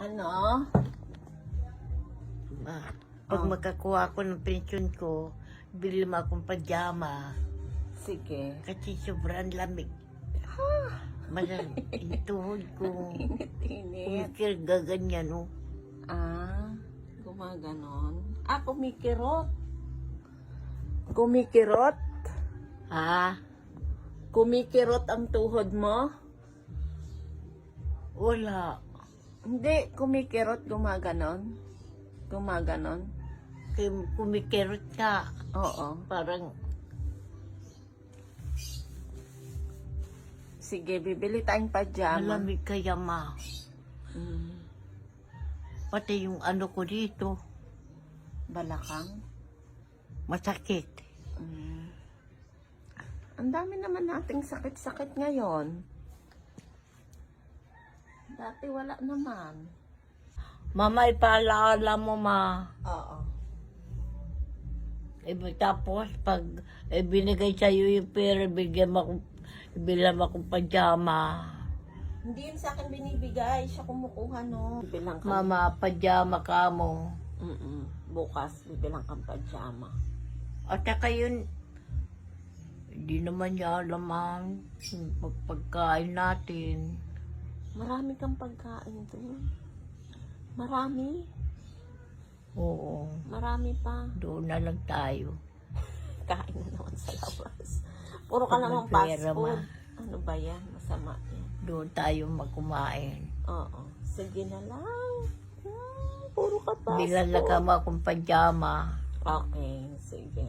Ano? Ma, pag Oh. makakuha ko ng pensyon ko, bili mo akong pajama. Sige. Kasi sobrang lamig. Malang yung tuhod ko. Init-init. Kumikir gaganyan, oh. Ah, gumaganon. Ah, kumikirot. Kumikirot? Ha? Kumikirot ang tuhod mo? Wala. Hindi, kumikirot, gumaganon. Gumaganon. Kaya kumikirot ka. Oo. Parang, Sige, bibili tayong pajama. malamig kaya ma. Mm. Pati yung ano ko dito, Balakang. masakit. Mm. Ang dami naman nating sakit-sakit ngayon. Dati wala naman. Mama, ipaalaala mo, ma. Oo. Iba, tapos, pag eh, binigay sa'yo yung pera, bigyan mo akong, bilang akong pajama. Hindi yun sa akin binibigay. Siya kumukuha, no? Bibilang ka. Mama, pajama ka mo. Mm-mm. Bukas, bibilang kang pajama. At saka yun, hindi naman niya alam ang pag- pagkain natin. Marami kang pagkain doon. Marami. Oo, Marami pa. doon na lang tayo. Kain na naman sa labas. Puro ka Pag namang fast food. ma. Ano ba yan? Masama yan. Doon tayo magkumain. Oo. Sige na lang. Hmm, puro ka fast Bilang lang food. mo akong pajama. Okay, sige.